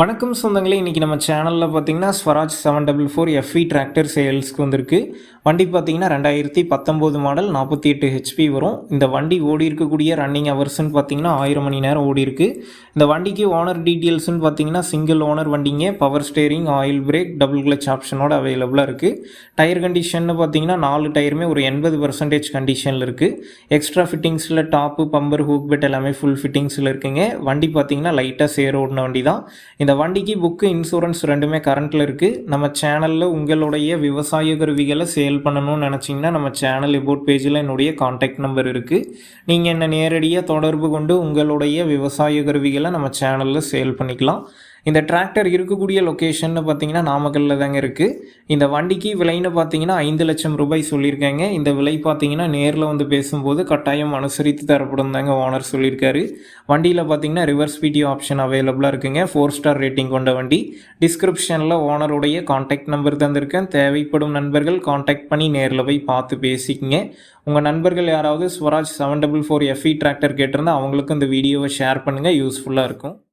வணக்கம் சொந்தங்களே இன்றைக்கி நம்ம சேனலில் பார்த்தீங்கன்னா Swaraj seven double four FE tractor சேல்ஸ்க்கு வந்திருக்கு. வண்டி பார்த்தீங்கன்னா ரெண்டாயிரத்தி பத்தொம்போது மாடல் நாற்பத்தி எட்டு ஹெச்பி வரும். இந்த வண்டி ஓடி இருக்கக்கூடிய ரன்னிங் ஹவர்ஸ்னு பார்த்தீங்கன்னா ஆயிரம் மணி நேரம் ஓடி இருக்கு. இந்த வண்டிக்கு ஓனர் டீட்டெயில்ஸ்னு பார்த்தீங்கன்னா சிங்கிள் ஓனர் வண்டிங்க power steering oil brake double clutch ஆப்ஷனோட அவைலபிளாக இருக்குது டயர் கண்டிஷன்னு பார்த்தீங்கன்னா நாலு டயருமே ஒரு எண்பது பர்சன்டேஜ் கண்டிஷனில் இருக்குது எக்ஸ்ட்ரா ஃபிட்டிங்ஸில் டாப்பு பம்பர் ஹூக் பெட் எல்லாமே ஃபுல் ஃபிட்டிங்ஸில் இருக்குங்க. வண்டி பார்த்தீங்கன்னா லைட்டாக சேர் ஓடின வண்டி தான் இந்த வண்டிக்கு புக்கு இன்சூரன்ஸ் ரெண்டுமே கரண்ட்டில் இருக்குது நம்ம சேனலில் உங்களுடைய விவசாய கருவிகளை சேல் பண்ணணும்னு நினச்சிங்கன்னா நம்ம சேனல் எபோட் பேஜில் என்னுடைய காண்டாக்ட் நம்பர் இருக்குது நீங்கள் என்ன நேரடியாக தொடர்பு கொண்டு உங்களுடைய விவசாய கருவிகளை நம்ம சேனலில் சேல் பண்ணிக்கலாம். இந்த டிராக்டர் இருக்கக்கூடிய லொக்கேஷன் பார்த்தீங்கன்னா நாமக்கல்லில் தாங்க இருக்குது இந்த வண்டிக்கு விலைன்னு பார்த்தீங்கன்னா ஐந்து லட்சம் ரூபாய் சொல்லியிருக்காங்க. இந்த விலை பார்த்தீங்கன்னா நேரில் வந்து பேசும்போது கட்டாயம் அனுசரித்து தரப்படும் தாங்க ஓனர் சொல்லியிருக்காரு. வண்டியில் பார்த்தீங்கன்னா ரிவர்ஸ் வீடியோ ஆப்ஷன் அவைலபிளாக இருக்குங்க. ஃபோர் ஸ்டார் ரேட்டிங் கொண்ட வண்டி. டிஸ்கிரிப்ஷனில் ஓனருடைய கான்டாக்ட் நம்பர் தந்திருக்கேன். தேவைப்படும் நண்பர்கள் காண்டாக்ட் பண்ணி நேரில் போய் பார்த்து பேசிக்கங்க. உங்கள் நண்பர்கள் யாராவது Swaraj seven double four FE tractor கேட்டிருந்தால் அவங்களுக்கும் இந்த வீடியோவை ஷேர் பண்ணுங்கள் யூஸ்ஃபுல்லாக இருக்கும்.